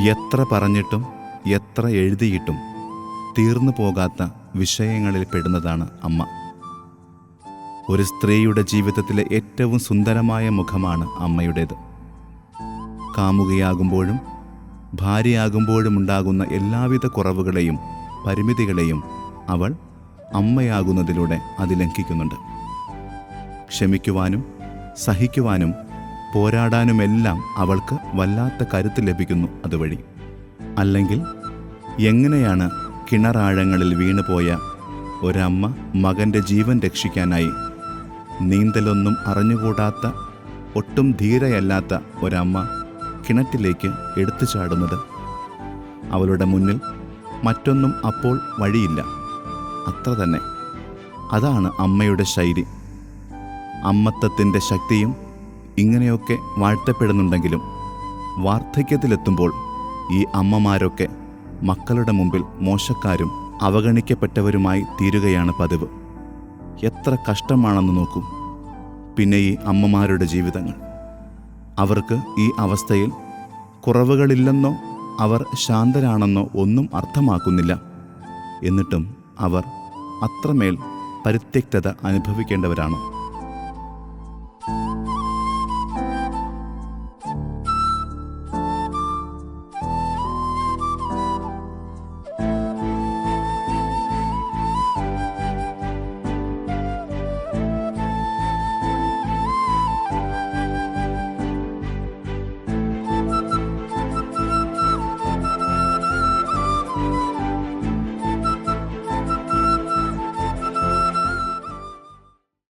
എത്ര പറഞ്ഞിട്ടും എത്ര എഴുതിയിട്ടും തീർന്നു പോകാത്ത വിഷയങ്ങളിൽ പെടുന്നതാണ് അമ്മ. ഒരു സ്ത്രീയുടെ ജീവിതത്തിലെ ഏറ്റവും സുന്ദരമായ മുഖമാണ് അമ്മയുടേത്. കാമുകയാകുമ്പോഴും ഭാര്യയാകുമ്പോഴും ഉണ്ടാകുന്ന എല്ലാവിധ കുറവുകളെയും പരിമിതികളെയും അവൾ അമ്മയാകുന്നതിലൂടെ അതിലംഘിക്കുന്നുണ്ട്. ക്ഷമിക്കുവാനും സഹിക്കുവാനും പോരാടാനുമെല്ലാം അവൾക്ക് വല്ലാത്ത കരുത്ത് ലഭിക്കുന്നു അതുവഴി. അല്ലെങ്കിൽ എങ്ങനെയാണ് കിണറാഴങ്ങളിൽ വീണുപോയ ഒരമ്മ മകന്റെ ജീവൻ രക്ഷിക്കാനായി നീന്തലൊന്നും അറിഞ്ഞുകൂടാത്ത ഒട്ടും ധീരയല്ലാത്ത ഒരമ്മ കിണറ്റിലേക്ക് എടുത്തു ചാടുന്നത്? അവളുടെ മുന്നിൽ മറ്റൊന്നും അപ്പോൾ വഴിയില്ല. അത്ര തന്നെ. അതാണ് അമ്മയുടെ ശൈലി. അമ്മത്തത്തിന്റെ ശക്തിയും ഇങ്ങനെയൊക്കെ വാഴ്ത്തപ്പെടുന്നുണ്ടെങ്കിലും വാർദ്ധക്യത്തിലെത്തുമ്പോൾ ഈ അമ്മമാരൊക്കെ മക്കളുടെ മുമ്പിൽ മോശക്കാരും അവഗണിക്കപ്പെട്ടവരുമായി തീരുകയാണ് പതിവ്. എത്ര കഷ്ടമാണെന്ന് നോക്കൂ. പിന്നെ ഈ അമ്മമാരുടെ ജീവിതങ്ങൾ. അവർക്ക് ഈ അവസ്ഥയിൽ കുറവുകളില്ലെന്നോ അവർ ശാന്തരാണെന്നോ ഒന്നും അർത്ഥമാക്കുന്നില്ല. എന്നിട്ടും അവർ അത്രമേൽ പരിത്യക്തത അനുഭവിക്കേണ്ടവരാണോ.